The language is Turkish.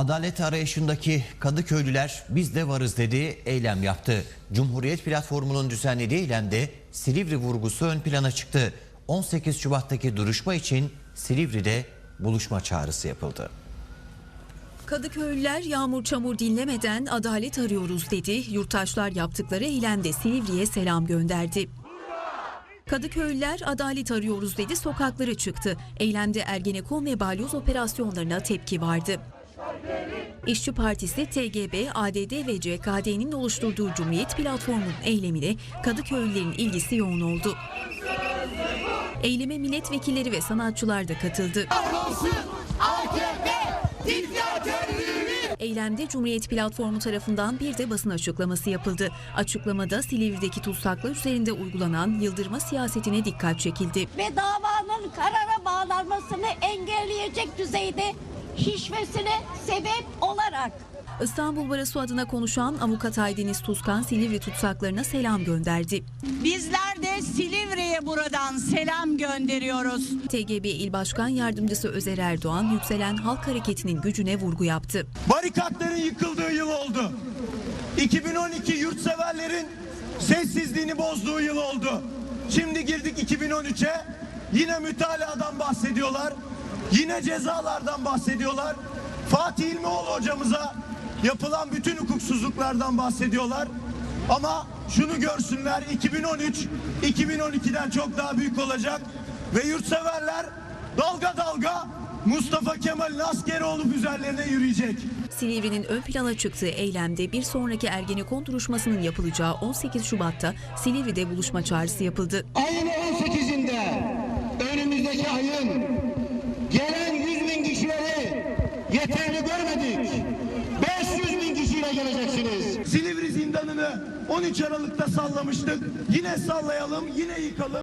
Adalet arayışındaki Kadıköylüler biz de varız dedi, eylem yaptı. Cumhuriyet Platformu'nun düzenlediği eylemde Silivri vurgusu ön plana çıktı. 18 Şubat'taki duruşma için Silivri'de buluşma çağrısı yapıldı. Kadıköylüler yağmur çamur dinlemeden adalet arıyoruz dedi. Yurttaşlar yaptıkları eylemde Silivri'ye selam gönderdi. Kadıköylüler adalet arıyoruz dedi sokaklara çıktı. Eylemde Ergenekon ve balyoz operasyonlarına tepki vardı. İşçi Partisi, TGB, ADD ve CKD'nin oluşturduğu Cumhuriyet Platformu'nun eylemine Kadıköylülerin ilgisi yoğun oldu. Eyleme milletvekilleri ve sanatçılar da katıldı. Eylemde Cumhuriyet Platformu tarafından bir de basın açıklaması yapıldı. Açıklamada Silivri'deki tutsaklar üzerinde uygulanan yıldırma siyasetine dikkat çekildi. ve davanın karara bağlanmasını engelleyecek düzeyde şişmesine sebep olarak İstanbul Barosu adına konuşan avukat Aydeniz Tuzkan Silivri tutsaklarına selam gönderdi. Bizler de Silivri'ye buradan selam gönderiyoruz. TGB İl Başkan Yardımcısı Özer Erdoğan yükselen halk hareketinin gücüne vurgu yaptı. Barikatların yıkıldığı yıl oldu. 2012 yurtseverlerin sessizliğini bozduğu yıl oldu. Şimdi girdik 2013'e. Yine mütaladan bahsediyorlar. Yine cezalardan bahsediyorlar. Fatih İlmioğlu hocamıza yapılan bütün hukuksuzluklardan bahsediyorlar. Ama şunu görsünler 2013 2012'den çok daha büyük olacak ve yurtseverler dalga dalga Mustafa Kemal'in askeri olup üzerlerine yürüyecek. Silivri'nin ön plana çıktığı eylemde bir sonraki Ergenekon duruşmasının yapılacağı 18 Şubat'ta Silivri'de buluşma çağrısı yapıldı. Ayın 18'inde önümüzdeki ayın yeterli görmedik. 500 bin kişiyle geleceksiniz. Silivri zindanını 13 Aralık'ta sallamıştık. Yine sallayalım, yine yıkalım.